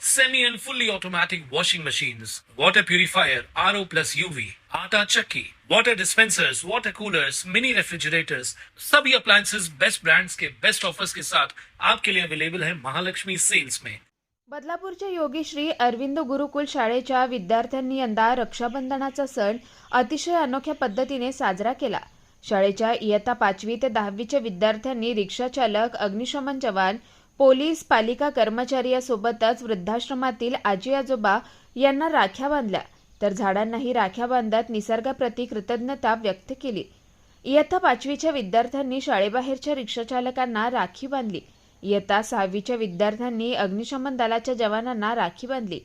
semi and fully automatic washing machines, water purifier, RO plus UV, आटा चक्की, water dispensers, water coolers, mini refrigerators, सभी appliances best brands के best offers के साथ आपके लिए अवेलेबल है महालक्ष्मी सेल्स में। बदलापूरच्या योगी श्री अरविंद गुरुकुल शाळेच्या विद्यार्थ्यांनी यंदा रक्षाबंधनाचा सण अतिशय अनोख्या पद्धतीने साजरा केला. शाळेच्या इयत्ता पाचवी ते दहावीच्या विद्यार्थ्यांनी रिक्षाचालक अग्निशमन जवान पोलीस पालिका कर्मचारी यासोबतच वृद्धाश्रमातील आजी आजोबा यांना राख्या बांधल्या. तर झाडांनाही राख्या बांधत निसर्गाप्रती कृतज्ञता व्यक्त केली. इयत्ता पाचवीच्या विद्यार्थ्यांनी शाळेबाहेरच्या रिक्षाचालकांना राखी बांधली. इयत्ता सहावीच्या विद्यार्थ्यांनी अग्निशमन दलाच्या जवानांना राखी बांधली.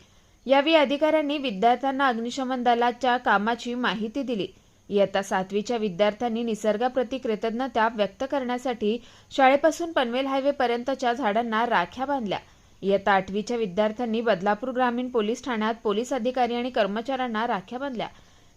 यावेळी अधिकाऱ्यांनी विद्यार्थ्यांना अग्निशमन दलाच्या कामाची माहिती दिली. इयत्ता सातवीच्या विद्यार्थ्यांनी निसर्गाप्रती कृतज्ञता व्यक्त करण्यासाठी शाळेपासून पनवेल हायवेपर्यंतच्या झाडांना राख्या बांधल्या. इयत्ता आठवीच्या विद्यार्थ्यांनी बदलापूर ग्रामीण पोलीस ठाण्यात पोलीस अधिकारी आणि कर्मचाऱ्यांना राख्या बांधल्या.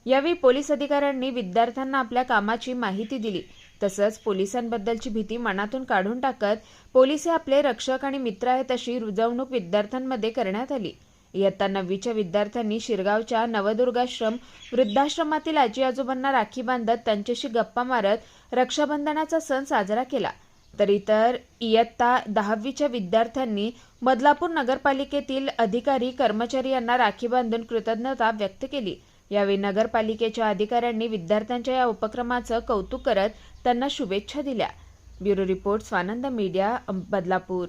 यावेळी पोलीस अधिकाऱ्यांनी विद्यार्थ्यांना आपल्या कामाची माहिती दिली. तसंच पोलिसांबद्दलची भीती मनातून काढून टाकत पोलीस हे आपले रक्षक आणि मित्र आहेत अशी रुजवणूक विद्यार्थ्यांमध्ये करण्यात आली. इयत्ता नववीच्या विद्यार्थ्यांनी शिरगावच्या नवदुर्गाश्रम वृद्धाश्रमातील आजी आजोबांना राखी बांधत त्यांच्याशी गप्पा मारत रक्षाबंधनाचा सण साजरा केला. तर इतर इयत्ता दहावीच्या विद्यार्थ्यांनी बदलापूर नगरपालिकेतील अधिकारी कर्मचारी यांना राखी बांधून कृतज्ञता व्यक्त केली. यावेळी नगरपालिकेच्या अधिकाऱ्यांनी विद्यार्थ्यांच्या या उपक्रमाचं कौतुक करत त्यांना शुभेच्छा दिल्या. Bureau report Swanand media Badlapur.